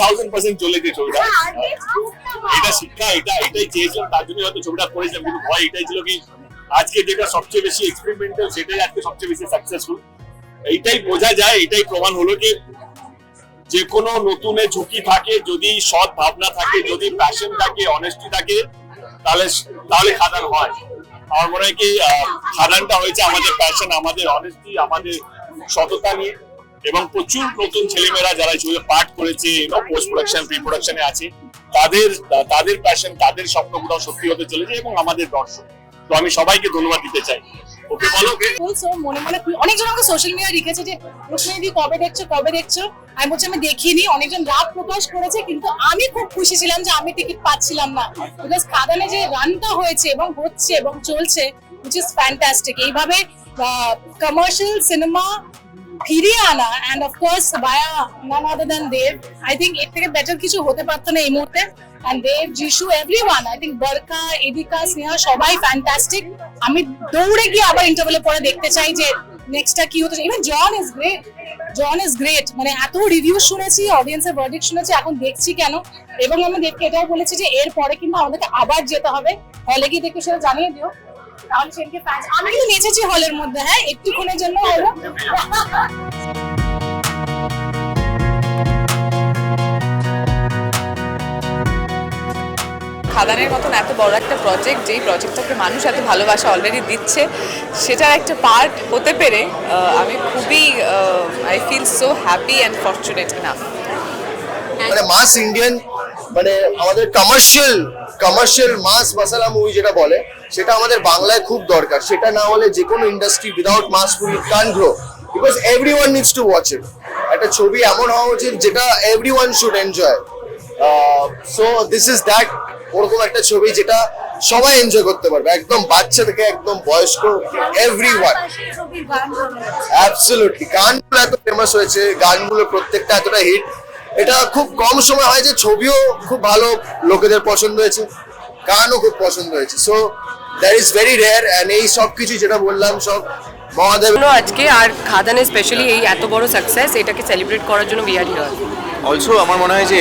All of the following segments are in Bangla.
থাউজেন্ড পার্সেন্ট চলেছে ছবিটা। এটা শিক্ষা এটা এটাই চেয়েছিলাম তার জন্য হয়তো ছবিটা করেছিলাম কিন্তু ভয় এটাই ছিল কি আজকে যেটা সবচেয়ে বেশি এক্সপেরিমেন্টাল সেটাই আজকে সবচেয়ে বেশি সাকসেসফুল এইটাই বোঝা যায় এটাই প্রমাণ হলো যে যে কোনো নতুনে ঝুঁকি থাকে যদি সৎ ভাবনা থাকে যদি প্যাশন থাকে অনেস্টি থাকে তাহলে তাহলে খাদান হয়। আমার মনে হয় কি খাদানটা হয়েছে আমাদের প্যাশন আমাদের অনেস্টি আমাদের সততা নিয়ে। এবং প্রচুর নতুন ছেলেমেয়েরা যারা ছবিতে পাঠ করেছে পোস্ট প্রোডাকশন প্রি প্রোডাকশনে আছে, তাদের তাদের প্যাশন তাদের স্বপ্নগুলো সত্যি হতে চলেছে এবং আমাদের দর্শক। তো আমি সবাইকে ধন্যবাদ দিতে চাই। ওকে, বলো। মনে মনে অনেকজন আমাকে সোশ্যাল লিখেছে যে কবে দেখছ কবে দেখছ? আমি বলছি, আমি দেখিনি। অনেকজন রাগ প্রকাশ করেছে, কিন্তু আমি খুব খুশি ছিলাম যে আমি টিকিট পাচ্ছিলাম না। বিকজ খাদানে যে রানটা হয়েছে এবং হচ্ছে এবং চলছে উইচ ইজ ফ্যান্টাস্টিক এইভাবে কমার্শিয়াল সিনেমা ফিরিয়ে আনা and of course by none other than Dev I think এর থেকে বেটার কিছু হতে পারতো না এই মুহূর্তে। And Dev Jishu everyone I think বরকা এদিকা স্নেহা সবাই ফ্যান্টাস্টিক আমি দৌড়ে গিয়ে আবার ইন্টারভেলে পরে দেখতে চাই যে নেক্সটটা কি হতে even John is great John is great মানে এত রিভিউ শুনেছি অডিয়েন্সের ভার্ডিক্ট শুনেছি, এখন দেখছি কেন? এবং আমি দেখতে এটাও বলেছি যে এর পরে কিন্তু আমাদেরকে আবার যেতে হবে। হলে গিয়ে দেখে সেটা জানিয়ে দিও। আমি নেচেছি হলের মধ্যে হ্যাঁ? একটুক্ষণের জন্য হলো। খাদানের মতন এত বড় একটা প্রজেক্ট যেই প্রজেক্টটাকে মানুষ এত ভালোবাসা অলরেডি দিচ্ছে, সেটার একটা পার্ট হতে পেরে আমি খুবই I feel so happy and fortunate enough মানে মাস ইন্ডিয়ান মানে আমাদের commercial commercial mass masala movie যেটা বলে সেটা আমাদের বাংলায় খুব দরকার। সেটা না হলে যে কোনো industry without mass movie can grow because every one needs to watch it একটা ছবি এমন হওয়া উচিত যেটা everyone should enjoy so this is that ওরকম একটা ছবি যেটা সবাই এনজয় করতে পারবে। একদম বাচ্চা থেকে একদম বয়স্ক এভরি ওয়ান অ্যাবসলিউটলি গানগুলো এত ফেমাস হয়েছে। গানগুলো প্রত্যেকটা এতটা হিট এটা খুব কম সময় হয় যে ছবিও খুব ভালো লোকেদের পছন্দ হয়েছে গানও খুব পছন্দ হয়েছে। So that is very rare and এই সব কিছু যেটা বললাম সব মহাদেব আজকে আর খাদানে স্পেশালি এই এত বড় সাকসেস এটাকে সেলিব্রেট করার জন্য উই আর হিয়ার অলসো আমার মনে হয় যে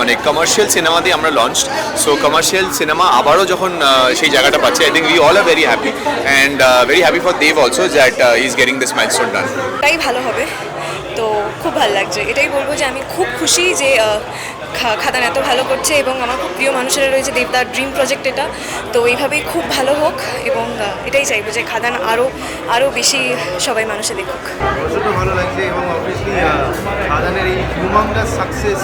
মানে কমার্শিয়াল সিনেমা দিয়ে আমরা লঞ্চ সো কমার্শিয়াল সিনেমা আবারও যখন সেই জায়গাটা পাচ্ছে I think we all are very happy and very happy for Dev also that is getting this milestone done এটাই ভালো হবে। তো খুব ভালো লাগছে। এটাই বলব যে আমি খুব খুশি যে খাদান এত ভালো করছে এবং আমার খুব প্রিয় মানুষেরা রয়েছে দেবদার ড্রিম প্রজেক্ট এটা। তো এইভাবেই খুব ভালো হোক এবং এটাই চাইব যে খাদান আরও আরও বেশি সবাই মানুষে দেখুক। ভালো লাগছে এবং খাদানের এই হিউমাঙ্গাস সাকসেস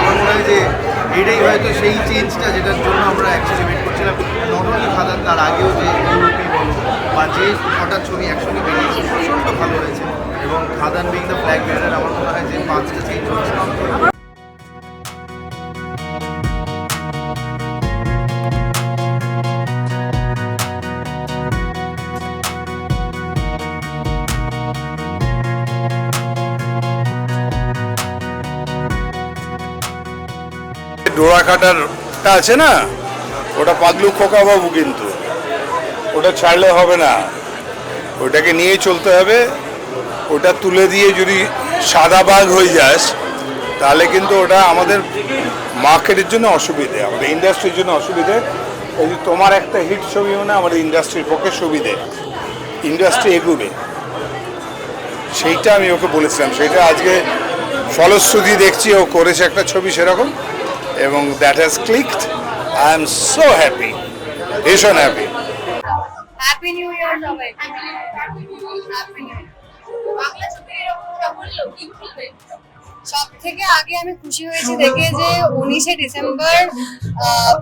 আমার মনে হয় যে এটাই হয়তো সেই চেঞ্জটা যেটার জন্য আমরা অ্যাকচুয়ালি ওয়েট করছিলাম। নট খাদান, তার আগেও যে বা যে কটা ছবি একসঙ্গে বেরিয়েছে, প্রচণ্ড ভালো হয়েছে। এবং Khadaan being the flag bearer আমার মনে হয় যে পাঁচটা চেঞ্জ হচ্ছে ডোরা কাটারটা আছে না? ওটা পাগলু খোকা বাবু কিন্তু। ওটা ছাড়লে হবে না। ওটাকে নিয়ে চলতে হবে। ওটা তুলে দিয়ে যদি সাদা বাঘ হয়ে যাস, তাহলে কিন্তু ওটা আমাদের মার্কেটের জন্য অসুবিধে, আমাদের ইন্ডাস্ট্রির জন্য অসুবিধে। এই যে তোমার একটা হিট ছবি মানে আমাদের ইন্ডাস্ট্রির পক্ষে সুবিধে ইন্ডাস্ট্রি এগুবে। সেইটা আমি ওকে বলেছিলাম, সেটা আজকে ফলশ্রুতি দেখছি, ও করেছে একটা ছবি সেরকম, এবং that has clicked I am so happy ভীষণ হ্যাপি হ্যাপি নিউ ইয়ার সবাই হ্যাপি নিউ ইয়ার বাংলা ছবির এরকম বলল কি বলবে? সব থেকে আগে আমি খুশি হয়েছি দেখে যে উনিশে ডিসেম্বর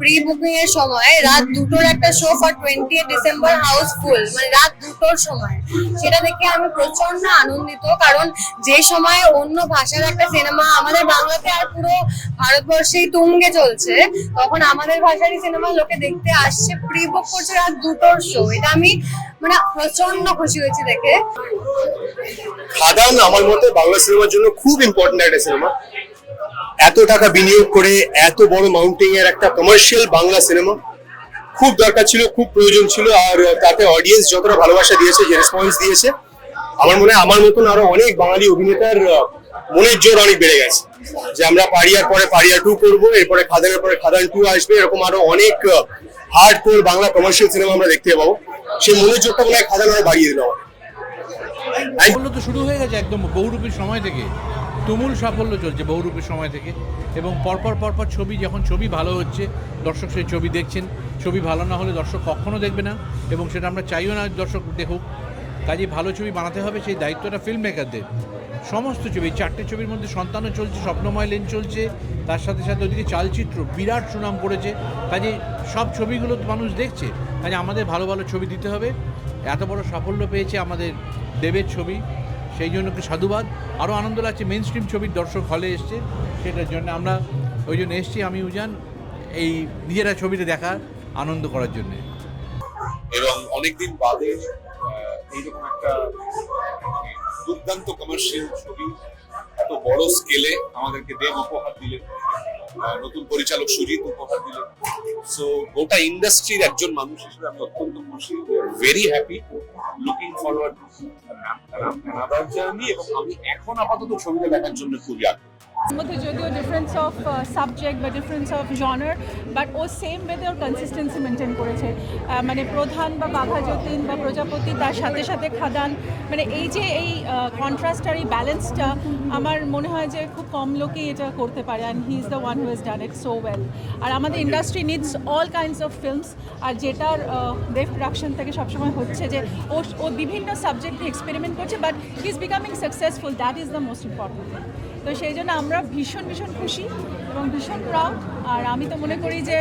প্রি বুকিং এর সময় রাত দুটোর একটা show for twenty December house full মানে রাত দুটোর সময়। সেটা দেখে আমি প্রচণ্ড আনন্দিত, কারণ যে সময় অন্য ভাষার একটা সিনেমা আমাদের বাংলাতে আর পুরো ভারতবর্ষেই তুঙ্গে চলছে, তখন আমাদের ভাষারই সিনেমা লোকে দেখতে আসছে প্রি বুক করছে রাত দুটোর শো এটা আমি মানে প্রচণ্ড খুশি হয়েছি দেখে। খাদান আমার মতে বাংলা সিনেমার জন্য খুব ইম্পর্টেন্ট একটা সিনেমা এত টাকা বিনিয়োগ করে এত বড় মাউন্টিং এর একটা কমার্শিয়াল বাংলা সিনেমা খুব দরকার ছিল খুব প্রয়োজন ছিল আর তাতে অডিয়েন্স যতটা ভালোবাসা দিয়েছে যে রেসপন্স দিয়েছে আমার মনে হয় আমার মতন আরও অনেক বাঙালি অভিনেতার মনের জোর অনেক বেড়ে গেছে। যে আমরা পারিয়ার পরে পারিয়া টু করব এরপরে খাদানের পরে খাদান টু আসবে এরকম আরও অনেক hard core Bangla commercial cinema আমরা দেখতে পাবো। সেই মনের জোরটা মনে হয় খাদান আরও বাড়িয়ে দিল সাফল্য তো শুরু হয়ে গেছে একদম বহুরূপীর সময় থেকে। তুমুল সাফল্য চলছে বহুরূপের সময় থেকে এবং পরপর পরপর ছবি, যখন ছবি ভালো হচ্ছে, দর্শক সেই ছবি দেখছেন। ছবি ভালো না হলে দর্শক কখনও দেখবে না এবং সেটা আমরা চাইও না দর্শক দেখুক। কাজে ভালো ছবি বানাতে হবে সেই দায়িত্বটা ফিল্ম মেকারদের সমস্ত ছবি চারটে ছবির মধ্যে সন্তানও চলছে, স্বপ্নময় লেন চলছে, তার সাথে সাথে ওদিকে চালচিত্র বিরাট সুনাম করেছে। কাজে সব ছবিগুলো মানুষ দেখছে। কাজে আমাদের ভালো ভালো ছবি দিতে হবে। এত বড় সাফল্য পেয়েছে আমাদের দেবের ছবি। সেই জন্য সাধুবাদ? আরও আনন্দ লাগছে মেন স্ট্রিম ছবির দর্শক হলে এসছে, সেটার জন্য আমরা ওই জন্য এসছি আমি, উজান, এই নিজেরা ছবিটা দেখার আনন্দ করার জন্যে। এবং অনেকদিন বাদে এইরকম একটা দুর্দান্ত কমার্শিয়াল ছবি, এত বড় স্কেলে আমাদেরকে দেব উপহার দিলেন নতুন পরিচালক সুজিত উপহার দিলেন। সো গোটা ইন্ডাস্ট্রির একজন মানুষ হিসেবে আমি অত্যন্ত খুশি। Very happy looking forward another journey এবং আমি এখন আপাতত ছবিটা দেখার জন্য খুবই আগ্রহী। মধ্যে যদিও ডিফারেন্স অফ সাবজেক্ট বা ডিফারেন্স অফ জনার বাট ও সেম ওয়েতে ওর কনসিস্টেন্সি মেনটেন করেছে মানে প্রধান বা বাঘা যতীন বা প্রজাপতি তার সাথে সাথে খাদান। মানে এই যে এই কন্ট্রাস্ট আর এই ব্যালেন্সটা আমার মনে হয় যে খুব কম লোকই এটা করতে পারে and he is the one who is done it so well আর আমাদের industry needs all kinds of films আর যেটার দেব প্রোডাকশন থেকে সবসময় হচ্ছে যে ও ও বিভিন্ন সাবজেক্টে এক্সপেরিমেন্ট করছে but he is becoming successful that is the most important thing তো সেই জন্য আমরা ভীষণ ভীষণ খুশি এবং ভীষণ প্রাউড আর আমি তো মনে করি যে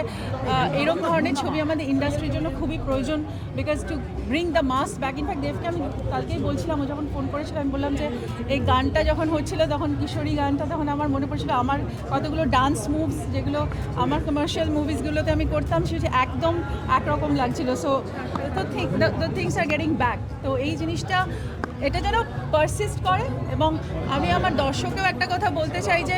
এরকম ধরনের ছবি আমাদের ইন্ডাস্ট্রির জন্য খুবই প্রয়োজন because to bring the mass back in fact দেবকে আমি কালকেই বলছিলাম, ও যখন ফোন করেছিল, আমি বললাম যে, এই গানটা যখন হচ্ছিল, তখন কিশোরী গানটা, তখন আমার মনে পড়ছিল আমার কতগুলো ডান্স মুভস যেগুলো আমার কমার্শিয়াল মুভিসগুলোতে আমি করতাম, সেটা একদম একরকম লাগছিল। সো তো the things are getting back তো এই জিনিসটা এটা যেন পারসিস্ট করে এবং আমি আমার দর্শকেও একটা কথা বলতে চাই যে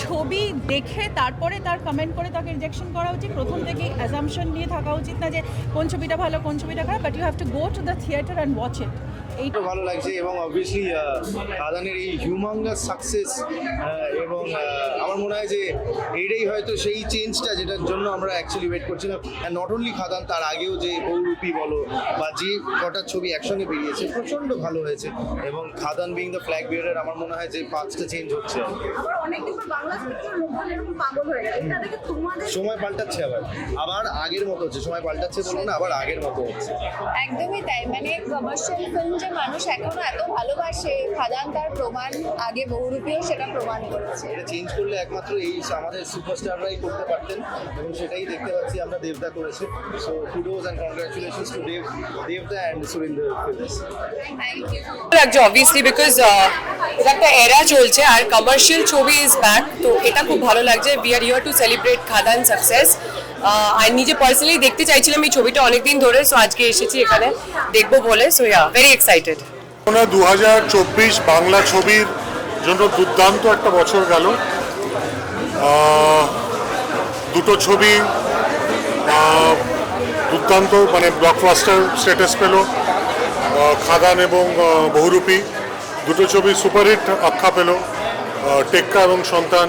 ছবি দেখে তারপরে তার কমেন্ট করে তাকে রিজেকশন করা উচিত। প্রথম থেকে অ্যাজামশন নিয়ে থাকা উচিত না যে কোন ছবিটা ভালো, কোন ছবিটা খারাপ but you have to go to the theatre and watch it এইটা ভালো লাগছে এবং অবভিয়াসলি খাদানের এই হিউমাঙ্গাস সাকসেস এবং আমার মনে হয় যে এইটাই হয়তো সেই চেঞ্জটা যেটার জন্য আমরা অ্যাকচুয়ালি ওয়েট করছিলাম নট অনলি খাদান তার আগেও যে বহুরূপী বলো বা যে কটা ছবি একসঙ্গে বেরিয়েছে প্রচণ্ড ভালো হয়েছে। এবং Khadaan being the flag bearer আমার মনে হয় যে পাঁচটা চেঞ্জ হচ্ছে। সময় পাল্টাচ্ছে আবার। আবার আগের মতো হচ্ছে। সময় পাল্টাচ্ছে বলব না আবার আগের মতো হচ্ছে। একদমই তাই। মানে কমার্শিয়াল ফিল্ম যে মানুষ এখনও এত ভালোবাসে খাদান তার প্রমাণ আগে বহুরূপীও সেটা প্রমাণ করেছে। এটা চেঞ্জ করলে একমাত্র এই আমাদের সুপারস্টাররাই করতে পারতেন এবং সেটাই দেখতে পাচ্ছি আমরা দেবদা করেছে। So kudos and congratulations to Dev দেবদা and Surinder Films thank you লাগছে অবভিয়াসলি বিকজ এটা একটা এরা চলছে আর কমার্শিয়াল ছবি ইজ ব্যাক তো এটা খুব ভালো লাগছে। We are here to celebrate Khadaan success আর নিজে পার্সোনালি দেখতে চাইছিলাম এই ছবিটা অনেকদিন ধরে সো আজকে এসেছি এখানে দেখব বলে সো ইয়া ভেরি এক্সাইটেড দু হাজার চব্বিশ বাংলা ছবির জন্য দুর্দান্ত একটা বছর গেল। দুটো ছবি দুর্দান্ত মানে ব্লকবাস্টার স্ট্যাটাস পেল। খাদান এবং বহুরূপী। দুটো ছবি সুপারহিট আখ্যা পেল টেক্কা এবং সন্তান।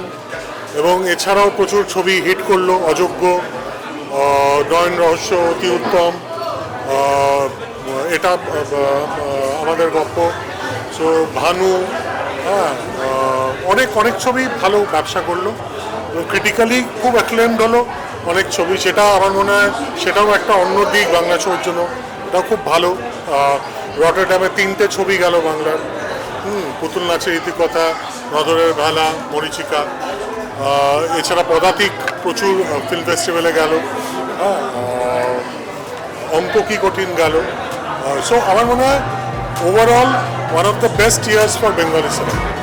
এবং এছাড়াও প্রচুর ছবি হিট করল, অযোগ্য। নয়ন রহস্য অতি উত্তম। এটা আমাদের গপ্প। সো ভানু হ্যাঁ অনেক অনেক ছবি ভালো ব্যবসা করল। ক্রিটিক্যালি খুব অ্যাক্লেমড হলো অনেক ছবি। সেটা আমার মনে হয় সেটাও একটা অন্য দিক বাংলা ছবির জন্য। এটাও খুব ভালো। রটারডামে তিনটে ছবি গেল বাংলার। হুম, পুতুল নাচের ইতিকথা নদরের ভালা, মরিচিকা। এছাড়া পদাতিক প্রচুর ফিল্ম ফেস্টিভ্যালে গেল। হ্যাঁ অঙ্ক কি কঠিন গেল। সো আমার মনে হয় overall one of the best years for Bengali cinema